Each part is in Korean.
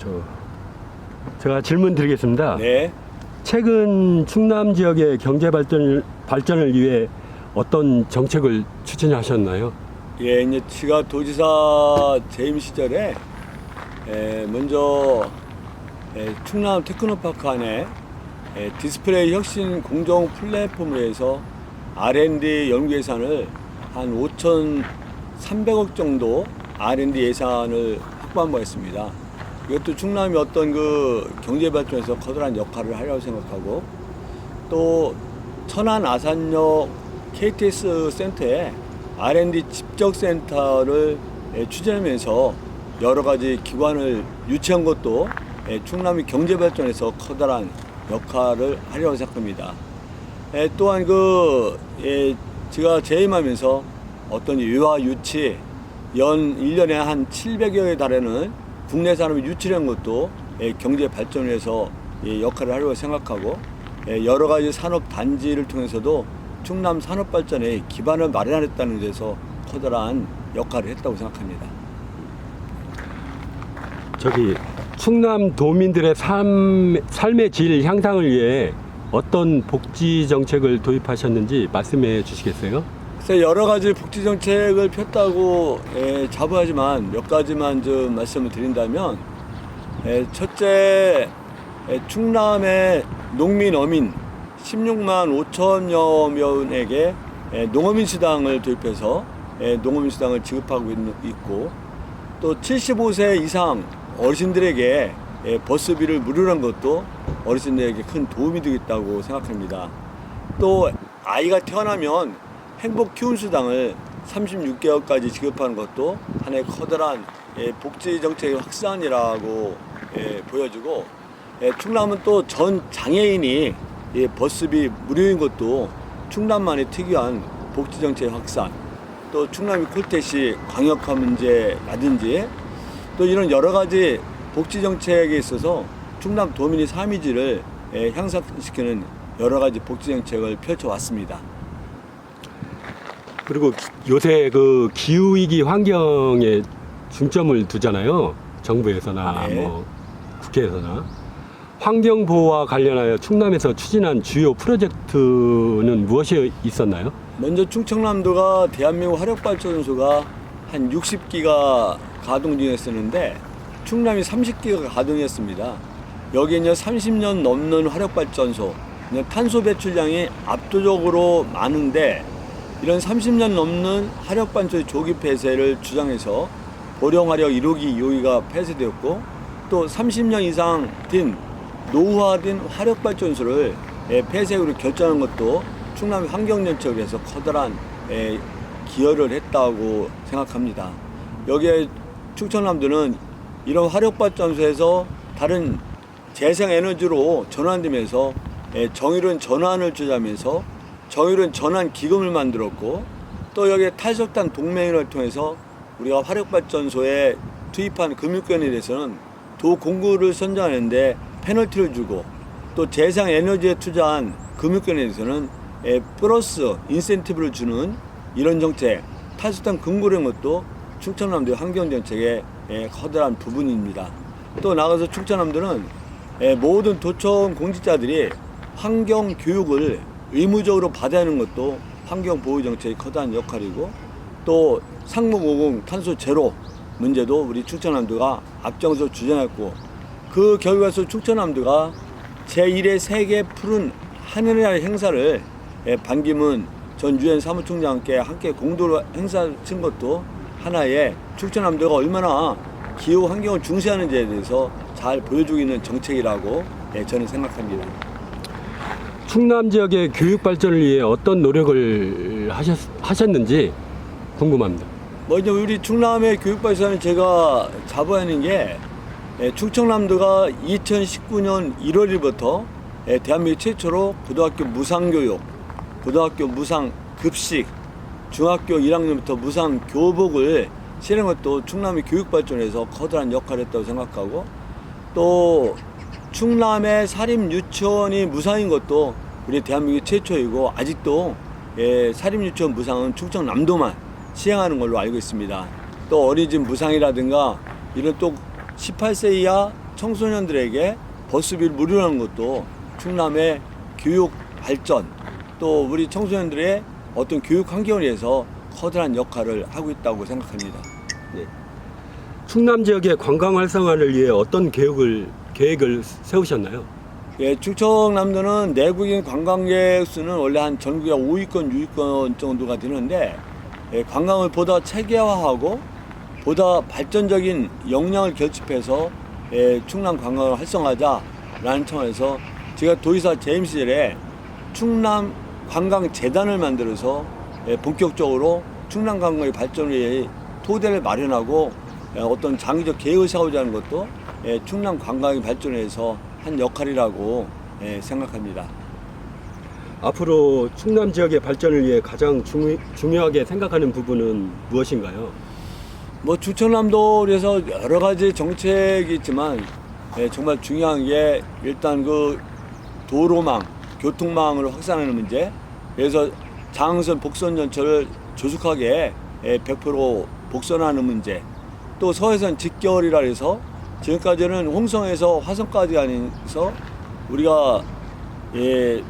저 제가 질문 드리겠습니다. 네. 최근 충남 지역의 경제 발전을 발전을 위해 어떤 정책을 추진하셨나요? 예, 이제 제가 도지사 재임 시절에 에, 먼저 에, 충남 테크노파크 안에 에, 디스플레이 혁신 공정 플랫폼을 해서 R&D 연구 예산을 한 5,300억 정도 R&D 예산을 확보한 바 있습니다. 이것도 충남이 어떤 그 경제 발전에서 커다란 역할을 하려고 생각하고 또 천안 아산역 KTS 센터에 R&D 집적 센터를 예, 추진하면서 여러 가지 기관을 유치한 것도 예, 충남이 경제 발전에서 커다란 역할을 하려고 생각합니다. 예, 또한 그 예, 제가 재임하면서 어떤 유아 유치 연 1년에 한 700여에 달하는 국내 산업을 유치한 것도 예, 경제 발전에서 예, 역할을 하려고 생각하고 예, 여러 가지 산업 단지를 통해서도 충남 산업 발전에 기반을 마련했다는 데서 커다란 역할을 했다고 생각합니다. 저기 충남 도민들의 삶, 삶의 질 향상을 위해 어떤 복지 정책을 도입하셨는지 말씀해 주시겠어요? 여러 가지 복지 정책을 폈다고 예, 자부하지만 몇 가지만 좀 말씀을 드린다면 예, 첫째 예, 충남의 농민 어민 16만 5천여 명에게 예, 농어민 수당을 도입해서 예, 농어민 수당을 지급하고 있고 또 75세 이상 어르신들에게 예, 버스비를 무료로 한 것도 어르신들에게 큰 도움이 되겠다고 생각합니다. 또 아이가 태어나면 행복 키운 수당을 36개월까지 지급하는 것도 하나의 커다란 예, 복지 정책의 확산이라고 예, 보여지고 예, 충남은 또 전 장애인이 예, 버스비 무료인 것도 충남만의 특유한 복지 정책의 확산 또 충남이 콜테시 광역화 문제라든지 또 이런 여러 가지 복지 정책에 있어서 충남 도민의 삶의 질을 예, 향상시키는 여러 가지 복지 정책을 펼쳐왔습니다. 그리고 기- 요새 그 기후 위기 환경에 중점을 두잖아요. 정부에서나 네. 뭐 국회에서나 환경 보호와 관련하여 충남에서 추진한 주요 프로젝트는 무엇이 있었나요? 먼저 충청남도가 대한민국 화력발전소가 한 60기가 가동 중이었었는데 충남이 30기가 가동이었습니다. 여기는 30년 넘는 화력발전소, 탄소 배출량이 압도적으로 많은데 이런 30년 넘는 화력발전소 조기 폐쇄를 주장해서 보령화력 1호기, 2호기가 폐쇄되었고 또 30년 이상 된 노후화된 화력발전소를 예, 폐쇄로 결정한 것도 충남 환경정책을 해서 커다란 예, 기여를 했다고 생각합니다. 여기에 충청남도는 이런 화력발전소에서 다른 재생에너지로 전환되면서 예, 정의로운 전환을 주자면서 정의로운 전환 기금을 만들었고 또 여기에 탈석탄 동맹을 통해서 우리가 화력발전소에 투입한 금융권에 대해서는 도 공구를 선정하는데 페널티를 주고 또 재생 에너지에 투자한 금융권에 대해서는 예, 플러스 인센티브를 주는 이런 정책 탈수탄 금고령 것도 충청남도 환경 정책의 예, 커다란 부분입니다. 또 나가서 충청남도는 예, 모든 도청 공직자들이 환경 교육을 의무적으로 받아야 하는 것도 환경 보호 정책의 커다란 역할이고 또 상무고공 탄소 제로 문제도 우리 충청남도가 앞장서 주장했고 그 결과에서 충청남도가 제1회 세계 푸른 하늘의 행사를 예, 반기문 전 유엔 사무총장과 함께 함께 공동으로 행사 친 것도 하나의 충청남도가 얼마나 기후 환경을 중시하는지에 대해서 잘 보여주고 있는 정책이라고 예, 저는 생각합니다. 충남 지역의 교육 발전을 위해 어떤 노력을 하셨, 하셨는지 궁금합니다. 뭐 이제 우리 충남의 교육 발전은 제가 자부하는 게 예, 충청남도가 2019년 1월 1일부터 예, 대한민국 최초로 고등학교 무상교육, 고등학교 무상급식, 중학교 1학년부터 무상 교복을 실행한 것도 충남의 교육 발전에서 커다란 역할을 했다고 생각하고 또 충남의 사립 유치원이 무상인 것도 우리 대한민국 최초이고 아직도 예, 사립 유치원 무상은 충청남도만 시행하는 걸로 알고 있습니다. 또 어린이집 무상이라든가 이런 또 18세 이하 청소년들에게 버스비를 무료라는 것도 충남의 교육 발전 또 우리 청소년들의 어떤 교육 환경을 위해서 커다란 역할을 하고 있다고 생각합니다. 충남 지역의 관광 활성화를 위해 어떤 계획을 계획을 세우셨나요? 예, 충청남도는 내국인 관광객 수는 원래 한 전국에 5위권, 6위권 정도가 되는데 예, 관광을 보다 체계화하고 보다 발전적인 역량을 결집해서 예, 충남 관광을 활성화하자라는 차원에서 제가 도의사 재임 시절에 충남 관광 재단을 만들어서 예, 본격적으로 충남 관광의 발전을 위해 토대를 마련하고 예, 어떤 장기적 계획을 세우자는 것도 예, 충남 관광의 발전에 위해서 한 역할이라고 예, 생각합니다. 앞으로 충남 지역의 발전을 위해 가장 중, 중요하게 생각하는 부분은 무엇인가요? 뭐 충청남도에서 여러 가지 정책이 있지만 예, 정말 중요한 게 일단 그 도로망, 교통망을 확산하는 문제. 그래서 장흥선 복선 전철을 조속하게 예, 100% 복선하는 문제. 또 서해선 직결이라 해서 지금까지는 홍성에서 화성까지 아니서 우리가 예,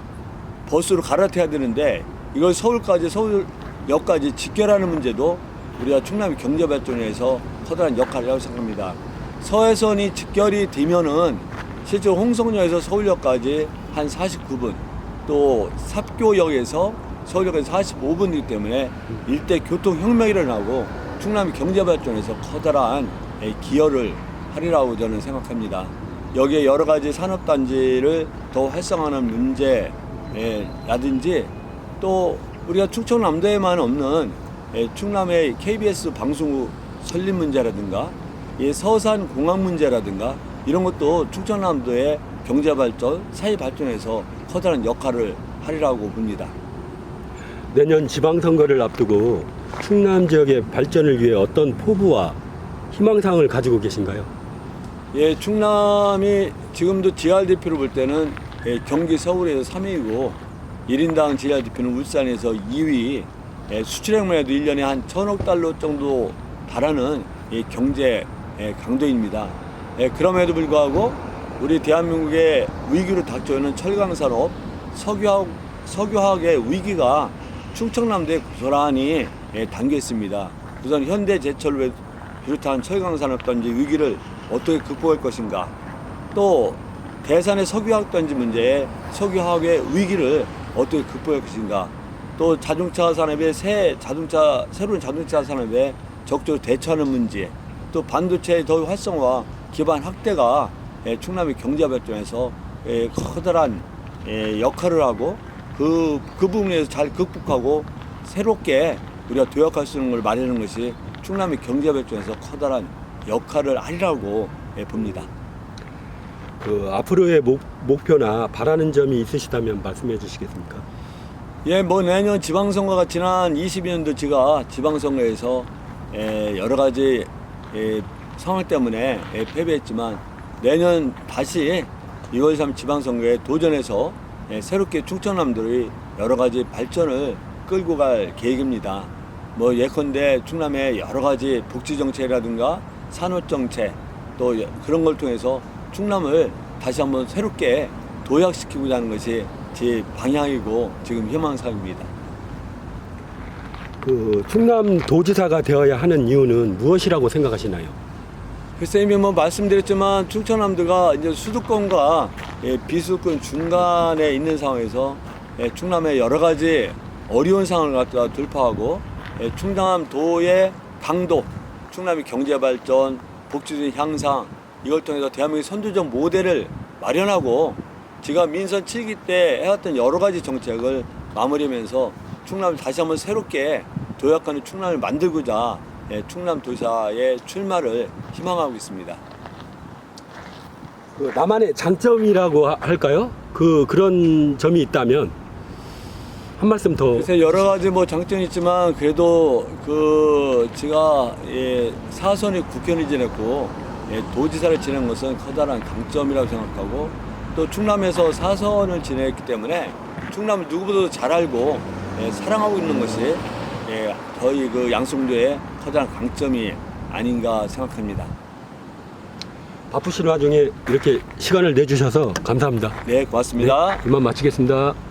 버스로 갈아타야 되는데 이걸 서울까지 서울역까지 직결하는 문제도 우리가 충남 경제 발전에 서 커다란 역할이라고 생각합니다. 서해선이 직결이 되면은 실제 홍성역에서 서울역까지 한 49분 또 삽교역에서 서울역에서 45분이기 때문에 일대 교통혁명이 일어나고 충남의 경제 발전에서 커다란 예, 기여를 하리라고 저는 생각합니다. 여기에 여러 가지 산업단지를 더 활성화하는 문제라든지 또 우리가 충청남도에만 없는 예, 충남의 KBS 방송국 설립 문제라든가 이 서산 공항 문제라든가 이런 것도 충청남도의 경제 발전, 사회 발전에서 커다란 역할을 하리라고 봅니다. 내년 지방선거를 앞두고 충남 지역의 발전을 위해 어떤 포부와 희망사항을 가지고 계신가요? 예, 충남이 지금도 GRDP로 볼 때는 예, 경기 서울에서 3위고 1인당 GRDP는 울산에서 2위, 예, 수출액만 해도 1년에 한 천억 달러 정도 달하는 이 경제 예, 강도입니다. 예, 그럼에도 불구하고 우리 대한민국의 위기로 닥쳐오는 철강산업, 석유화학, 석유화학의 위기가 충청남도에 고스란히 예, 담겨 있습니다. 우선 현대제철을 비롯한 철강산업단지 위기를 어떻게 극복할 것인가? 또 대산의 석유화학 단지 문제에 석유화학의 위기를 어떻게 극복할 것인가? 또 자동차 산업의 새 자동차 새로운 자동차 산업에 적극적으로 대처하는 문제 또 반도체의 더 활성화 기반 확대가 예, 충남의 경제 발전에서 예, 커다란 예, 역할을 하고 그, 그 부분에서 잘 극복하고 새롭게 우리가 도약할 수 있는 걸 마련하는 것이 충남의 경제 발전에서 커다란 역할을 하리라고 예, 봅니다. 그 앞으로의 목, 목표나 바라는 점이 있으시다면 말씀해 주시겠습니까? 예, 뭐 내년 지방선거가 지난 22년도 제가 지방선거에서 예, 여러 가지 예, 상황 때문에 예, 패배했지만 내년 다시 2월 3 지방선거에 도전해서 예, 새롭게 충청남도의 여러 가지 발전을 끌고 갈 계획입니다. 뭐 예컨대 충남의 여러 가지 복지 정책이라든가 산업 정책 또 예, 그런 걸 통해서 충남을 다시 한번 새롭게 도약시키고자 하는 것이 제 방향이고 지금 희망사항입니다. 그 충남 도지사가 되어야 하는 이유는 무엇이라고 생각하시나요? 글쎄 이미 뭐 말씀드렸지만 충청남도가 이제 수도권과 예, 비수도권 중간에 있는 상황에서 예, 충남의 여러 가지 어려운 상황을 갖다 돌파하고 예, 충남도의 강도, 충남의 경제 발전, 복지적인 향상 이걸 통해서 대한민국의 선두적 모델을 마련하고 제가 민선 7기 때 해왔던 여러 가지 정책을 마무리하면서 충남을 다시 한번 새롭게 도약하는 충남을 만들고자 예, 충남 도사의 출마를 희망하고 있습니다. 그 나만의 장점이라고 하- 할까요? 그 그런 점이 있다면 한 말씀 더 그래서 여러 가지 뭐 장점이 있지만 그래도 그 제가 예, 사선의 국회의원을 지냈고 예, 도지사를 지낸 것은 커다란 강점이라고 생각하고 또 충남에서 사선을 지냈기 때문에 충남을 누구보다도 잘 알고 예, 사랑하고 있는 것이 예, 저희 그 양성도의 커다란 강점이 아닌가 생각합니다. 바쁘신 와중에 이렇게 시간을 내주셔서 감사합니다. 네, 고맙습니다. 이만 마치겠습니다.